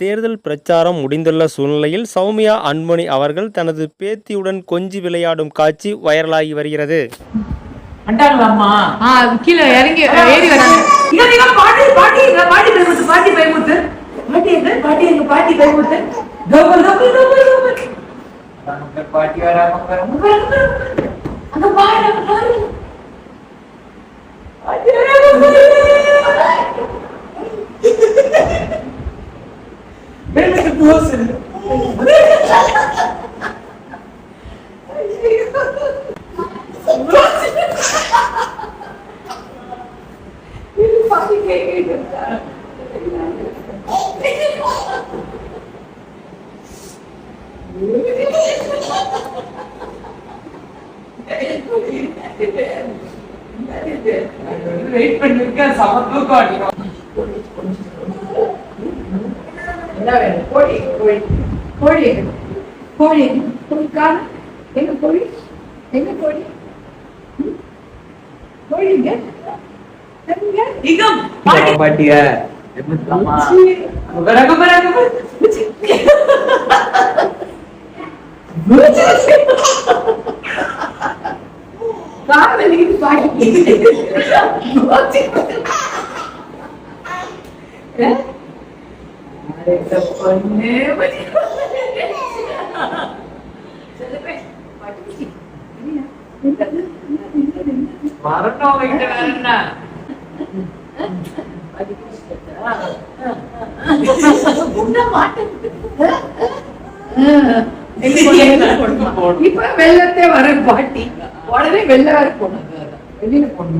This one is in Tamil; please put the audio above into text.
தேர்தல் பிரச்சாரம் முடிந்துள்ள சூழ்நிலையில் சௌமியா அன்புமணி அவர்கள் தனது பேத்தியுடன் கொஞ்சி விளையாடும் காட்சி வைரலாகி வருகிறது. வந்துட்டாங்களாம்மா வெயிட் பண்ணிருக்கேன் சம அடிக்கும் வேணும் கோழி கோழி கோழி எங்க? கோழி எங்க? கோழி காணோம். எங்க கோழி எங்க கோழி ம்? கோழி எங்க? எங்க? இங்க பாட்டி பாட்டி பொண்ணு. வரணும் அவங்கிட்ட வேற என்ன? இப்ப வெள்ளத்தே வர பாட்டி. உடனே வெள்ள வேற போனோம் வெளியில போனோம்